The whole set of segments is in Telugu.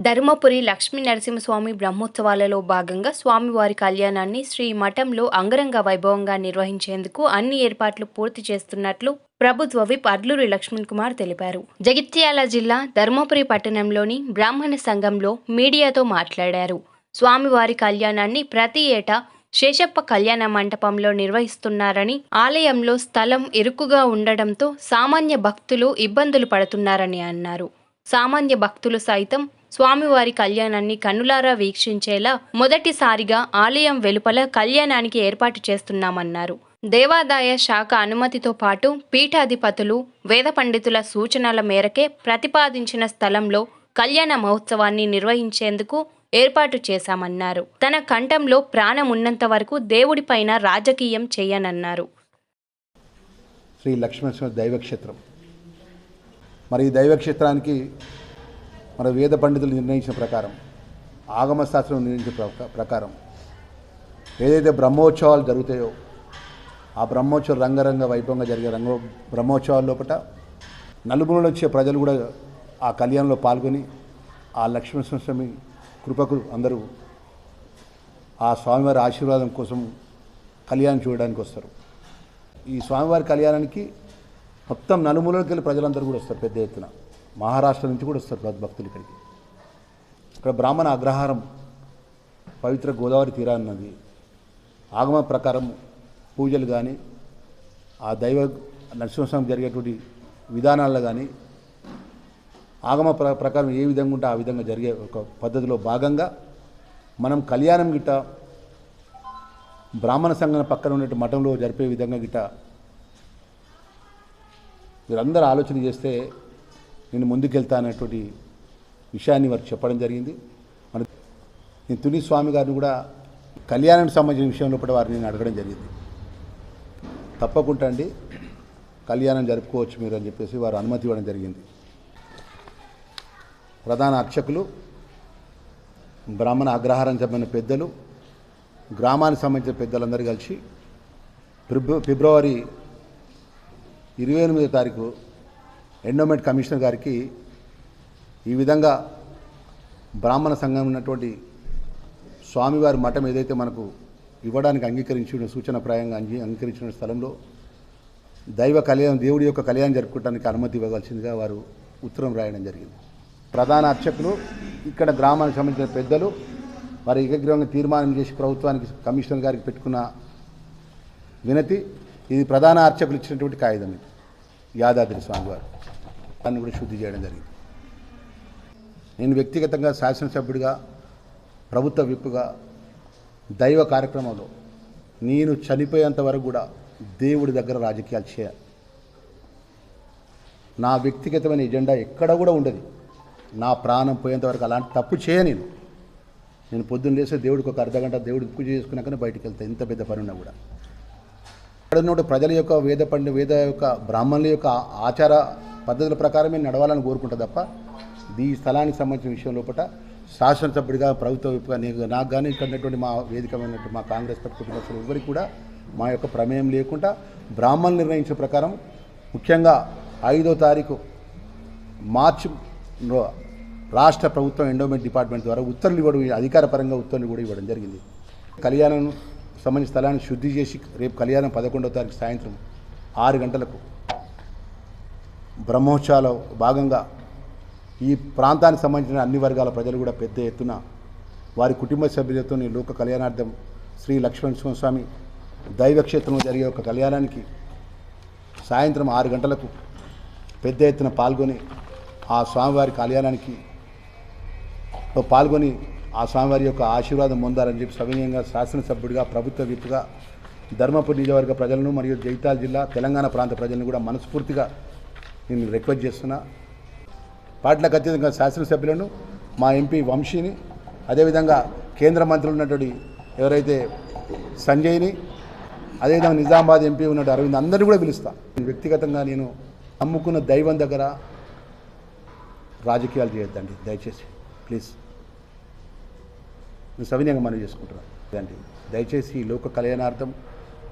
ధర్మపురి లక్ష్మీ నరసింహస్వామి బ్రహ్మోత్సవాలలో భాగంగా స్వామివారి కళ్యాణాన్ని శ్రీ మఠంలో అంగరంగ వైభవంగా నిర్వహించేందుకు అన్ని ఏర్పాట్లు పూర్తి చేస్తున్నట్లు ప్రభుత్వ విప్ అడ్లూరి లక్ష్మణ్ కుమార్ తెలిపారు. జగిత్యాల జిల్లా ధర్మపురి పట్టణంలోని బ్రాహ్మణ సంఘంలో మీడియాతో మాట్లాడారు. స్వామివారి కళ్యాణాన్ని ప్రతి ఏటా శేషప్ప కళ్యాణ మంటపంలో నిర్వహిస్తున్నారని ఆలయంలో స్థలం ఇరుకుగా ఉండడంతో సామాన్య భక్తులు ఇబ్బందులు పడుతున్నారని అన్నారు. సామాన్య భక్తులు సైతం స్వామివారి కళ్యాణాన్ని కన్నులారా వీక్షించేలా మొదటిసారిగా ఆలయం వెలుపల కళ్యాణానికి ఏర్పాటు చేస్తున్నామన్నారు. దేవాదాయ శాఖ అనుమతితో పాటు పీఠాధిపతులు వేద పండితుల సూచనల మేరకే ప్రతిపాదించిన స్థలంలో కళ్యాణ మహోత్సవాన్ని నిర్వహించేందుకు ఏర్పాటు చేశామన్నారు. తన కంఠంలో ప్రాణం ఉన్నంత వరకు దేవుడిపైన రాజకీయం చేయనన్నారు. శ్రీ లక్ష్మణస్వామి దైవక్షేత్రం. మరి ఈ దైవక్షేత్రానికి మన వేద పండితులు నిర్ణయించిన ప్రకారం ఆగమశాస్త్రం నిర్ణయించిన ప్రకారం ఏదైతే బ్రహ్మోత్సవాలు జరుగుతాయో ఆ బ్రహ్మోత్సవ రంగరంగ వైభవంగా జరిగే రంగ బ్రహ్మోత్సవాల లోపల నలుగురులో వచ్చే ప్రజలు కూడా ఆ కళ్యాణంలో పాల్గొని ఆ లక్ష్మీస్వామి కృపకు అందరూ ఆ స్వామివారి ఆశీర్వాదం కోసం కళ్యాణం చూడడానికి వస్తారు. ఈ స్వామివారి కళ్యాణానికి మొత్తం నలుమూలకి వెళ్ళి ప్రజలందరూ కూడా వస్తారు పెద్ద ఎత్తున. మహారాష్ట్ర నుంచి కూడా వస్తారు భక్- భక్తులు ఇక్కడికి. ఇక్కడ బ్రాహ్మణ అగ్రహారం పవిత్ర గోదావరి తీరాన్నది ఆగమ ప్రకారం పూజలు కానీ ఆ దైవ నరసింహస్వామి జరిగేటువంటి విధానాల్లో కానీ ఆగమ ప్ర ప్రకారం ఏ విధంగా ఉంటే ఆ విధంగా జరిగే ఒక పద్ధతిలో భాగంగా మనం కళ్యాణం గిట్ట బ్రాహ్మణ సంఘం పక్కన ఉన్నట్టు మఠంలో జరిపే విధంగా గిట్ట మీరందరూ ఆలోచన చేస్తే నేను ముందుకెళ్తా అనేటువంటి విషయాన్ని వారికి చెప్పడం జరిగింది. మన నేను తుని స్వామి గారిని కూడా కళ్యాణానికి సంబంధించిన విషయంలో కూడా వారిని నేను అడగడం జరిగింది. తప్పకుండా అండి కళ్యాణం జరుపుకోవచ్చు మీరు అని చెప్పేసి వారు అనుమతి ఇవ్వడం జరిగింది. ప్రధాన అర్చకులు బ్రాహ్మణ అగ్రహారానికి సంబంధించిన పెద్దలు గ్రామానికి సంబంధించిన పెద్దలందరూ కలిసి ఫిబ్ర- ఫిబ్రవరి ఇరవై ఎనిమిదో తారీఖు ఎండోమెంట్ కమిషనర్ గారికి ఈ విధంగా బ్రాహ్మణ సంఘం ఉన్నటువంటి స్వామివారి మఠం ఏదైతే మనకు ఇవ్వడానికి అంగీకరించిన సూచనప్రాయంగా అంగీ అంగీకరించిన స్థలంలో దైవ కళ్యాణం దేవుడి యొక్క కళ్యాణం జరుపుకోవడానికి అనుమతి ఇవ్వవలసిందిగా వారు ఉత్తరం రాయడం జరిగింది. ప్రధాన అర్చకులు ఇక్కడ గ్రామానికి సంబంధించిన పెద్దలు వారి ఏకగ్రీవంగా తీర్మానం చేసి ప్రభుత్వానికి కమిషనర్ గారికి పెట్టుకున్న వినతి ఇది ప్రధాన అర్చకులు ఇచ్చినటువంటి కాగితం ఇది. యాదాద్రి స్వామివారు. దాన్ని కూడా శుద్ధి చేయడం జరిగింది. నేను వ్యక్తిగతంగా శాసనసభ్యుడిగా ప్రభుత్వ విప్పుగా దైవ కార్యక్రమంలో నేను చనిపోయేంత వరకు కూడా దేవుడి దగ్గర రాజకీయాలు చేయాలి. నా వ్యక్తిగతమైన ఎజెండా ఎక్కడ కూడా ఉండదు. నా ప్రాణం పోయేంతవరకు అలాంటి తప్పు చేయ నేను. నేను పొద్దున్న లేస్తే దేవుడికి ఒక అర్ధగంట దేవుడు పూజ చేసుకున్నాకనే బయటికి వెళ్తాను ఎంత పెద్ద పని ఉన్నా కూడా. ఇక్కడ ప్రజల యొక్క వేద పండి వేద యొక్క బ్రాహ్మణుల యొక్క ఆచార పద్ధతుల ప్రకారమే నడవాలని కోరుకుంటా తప్ప ఈ స్థలానికి సంబంధించిన విషయం లోపల శాసనసభ్యుడిగా ప్రభుత్వ విప్పుగా నేను నాకు కానీ ఇక్కడ ఉన్నటువంటి మా వేదికమైనటువంటి మా కాంగ్రెస్ పార్టీ కుటుంబస్తులు ఎవరికి కూడా మా యొక్క ప్రమేయం లేకుండా బ్రాహ్మణులు నిర్ణయించిన ప్రకారం ముఖ్యంగా ఐదో తారీఖు మార్చిలో రాష్ట్ర ప్రభుత్వం ఎండోమెంట్ డిపార్ట్మెంట్ ద్వారా ఉత్తర్వులు ఇవ్వడం అధికారపరంగా ఉత్తర్వులు కూడా ఇవ్వడం జరిగింది. కళ్యాణం సంబంధించిన స్థలాన్ని శుద్ధి చేసి రేపు కళ్యాణం పదకొండవ తారీఖు సాయంత్రం ఆరు గంటలకు బ్రహ్మోత్సవాల భాగంగా ఈ ప్రాంతానికి సంబంధించిన అన్ని వర్గాల ప్రజలు కూడా పెద్ద ఎత్తున వారి కుటుంబ సభ్యులతో ఈ లోక కళ్యాణార్థం శ్రీ లక్ష్మణ స్వామి దైవక్షేత్రంలో జరిగే ఒక కళ్యాణానికి సాయంత్రం ఆరు గంటలకు పెద్ద ఎత్తున పాల్గొని ఆ స్వామివారి కళ్యాణానికి పాల్గొని ఆ స్వామివారి యొక్క ఆశీర్వాదం పొందాలని చెప్పి సవినీయంగా శాసనసభ్యుడిగా ప్రభుత్వ విప్పుగా ధర్మపురి నియోజకవర్గ ప్రజలను మరియు జైతాల్ జిల్లా తెలంగాణ ప్రాంత ప్రజలను కూడా మనస్ఫూర్తిగా నేను రిక్వెస్ట్ చేస్తున్నా. పార్టీలకు అత్యధికంగా శాసనసభ్యులను మా ఎంపీ వంశీని అదేవిధంగా కేంద్ర మంత్రులు ఉన్నటువంటి ఎవరైతే సంజయ్ని అదేవిధంగా నిజామాబాద్ ఎంపీ ఉన్నట్టు అరవింద్ అందరినీ కూడా పిలుస్తా. వ్యక్తిగతంగా నేను నమ్ముకున్న దైవం దగ్గర రాజకీయాలు చేయొద్దండి. దయచేసి ప్లీజ్. నేను సవినయంగా మనం చేసుకుంటున్నాను దయచేసి ఈ లోక కళ్యాణార్థం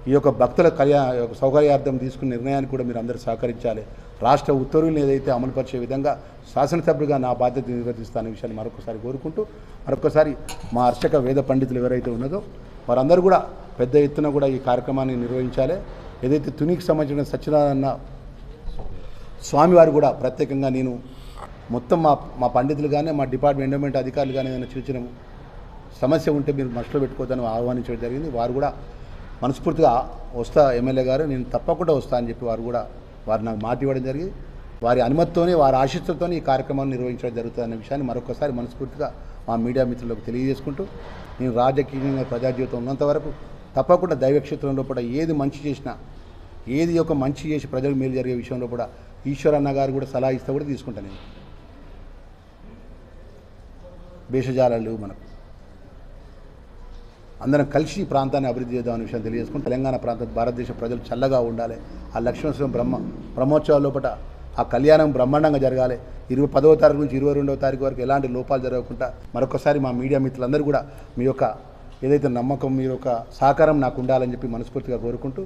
ఈ యొక్క భక్తుల కళ్యాణ యొక్క సౌకర్యార్థం తీసుకున్న నిర్ణయాన్ని కూడా మీరు అందరూ సహకరించాలి. రాష్ట్ర ఉత్తర్వులను ఏదైతే అమలుపరిచే విధంగా శాసనసభ్యుడిగా నా బాధ్యత నిర్వర్తిస్తానే విషయాన్ని మరొకసారి కోరుకుంటూ మరొకసారి మా అర్చక వేద పండితులు ఎవరైతే ఉన్నదో వారందరూ కూడా పెద్ద ఎత్తున కూడా ఈ కార్యక్రమాన్ని నిర్వహించాలి. ఏదైతే తునికి సంబంధించిన సత్యనారాయణ స్వామివారు కూడా ప్రత్యేకంగా నేను మొత్తం మా మా పండితులు కానీ మా డిపార్ట్మెంట్ ఎండోమెంట్ అధికారులు కానీ ఏదైనా చిన్న చిన్న సమస్య ఉంటే మీరు మనసులో పెట్టుకోవద్దని ఆహ్వానించడం జరిగింది. వారు కూడా మనస్ఫూర్తిగా వస్తా ఎమ్మెల్యే గారు నేను తప్పకుండా వస్తా అని చెప్పి వారు కూడా వారు నాకు మాట ఇవ్వడం జరిగింది. వారి అనుమతితోనే వారి ఆశీస్సులతోనే ఈ కార్యక్రమాన్ని నిర్వహించడం జరుగుతుంది అనే విషయాన్ని మరొకసారి మనస్ఫూర్తిగా మా మీడియా మిత్రులకు తెలియజేసుకుంటూ నేను రాజకీయంగా ప్రజా జీవితం ఉన్నంత వరకు తప్పకుండా దైవక్షేత్రంలో కూడా ఏది మంచి చేసినా ఏది ఒక మంచి చేసి ప్రజలకు మేలు జరిగే విషయంలో కూడా ఈశ్వరన్న గారు కూడా సలహా ఇస్తే కూడా తీసుకుంటాను నేను. భేషజాలాలు మనకు. అందరం కలిసి ఈ ప్రాంతాన్ని అభివృద్ధి చేద్దామనే విషయం తెలియజేసుకుని తెలంగాణ ప్రాంత భారతదేశ ప్రజలు చల్లగా ఉండాలి. ఆ లక్ష్మీశ్వరం బ్రహ్మ బ్రహ్మోత్సవాల లోపల ఆ కళ్యాణం బ్రహ్మాండంగా జరగాలి. ఇరవై పదవ తారీఖు నుంచి ఇరవై రెండవ తారీఖు వరకు ఎలాంటి లోపాలు జరగకుండా మరొకసారి మా మీడియా మిత్రులందరూ కూడా మీ యొక్క ఏదైతే నమ్మకం మీ యొక్క సహకారం నాకు ఉండాలని చెప్పి మనస్ఫూర్తిగా కోరుకుంటూ